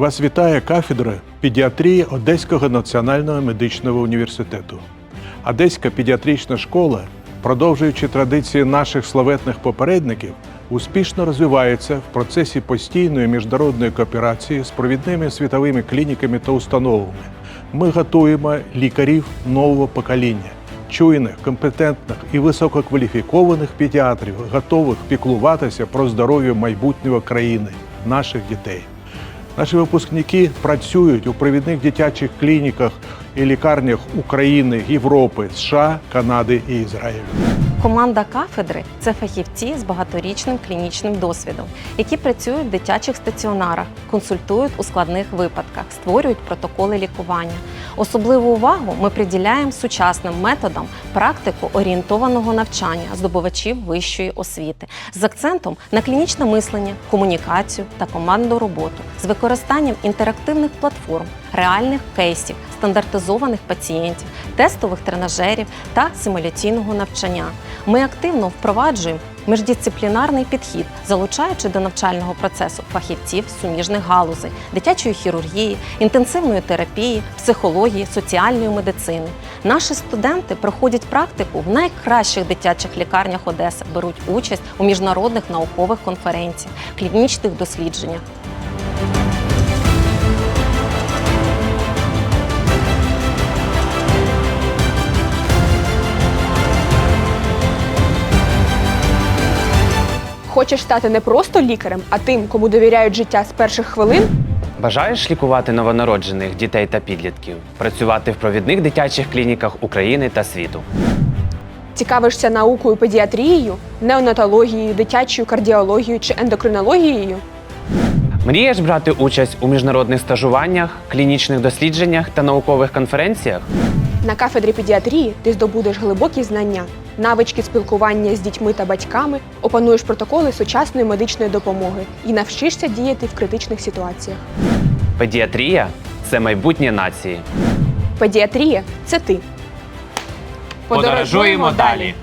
Вас вітає кафедра педіатрії Одеського національного медичного університету. Одеська педіатрична школа, продовжуючи традиції наших славетних попередників, успішно розвивається в процесі постійної міжнародної кооперації з провідними світовими клініками та установами. Ми готуємо лікарів нового покоління, чуйних, компетентних і висококваліфікованих педіатрів, готових піклуватися про здоров'я майбутнього країни, наших дітей. Наші випускники працюють у провідних дитячих клініках і лікарнях України, Європи, США, Канади і Ізраїлю. Команда кафедри це фахівці з багаторічним клінічним досвідом, які працюють в дитячих стаціонарах, консультують у складних випадках, створюють протоколи лікування. Особливу увагу ми приділяємо сучасним методам практику орієнтованого навчання здобувачів вищої освіти з акцентом на клінічне мислення, комунікацію та командну роботу з використанням інтерактивних платформ, реальних кейсів, стандартизованих пацієнтів, тестових тренажерів та симуляційного навчання. Ми активно впроваджуємо міждисциплінарний підхід, залучаючи до навчального процесу фахівців суміжних галузей, дитячої хірургії, інтенсивної терапії, психології, соціальної медицини. Наші студенти проходять практику в найкращих дитячих лікарнях Одеси, беруть участь у міжнародних наукових конференціях, клінічних дослідженнях. Хочеш стати не просто лікарем, а тим, кому довіряють життя з перших хвилин? Бажаєш лікувати новонароджених дітей та підлітків, працювати в провідних дитячих клініках України та світу. Цікавишся наукою педіатрією, неонатологією, дитячою кардіологією чи ендокринологією? Мрієш брати участь у міжнародних стажуваннях, клінічних дослідженнях та наукових конференціях? На кафедрі педіатрії ти здобудеш глибокі знання, навички спілкування з дітьми та батьками, опануєш протоколи сучасної медичної допомоги і навчишся діяти в критичних ситуаціях. Педіатрія це майбутнє нації. Педіатрія це ти. Подорожуємо далі!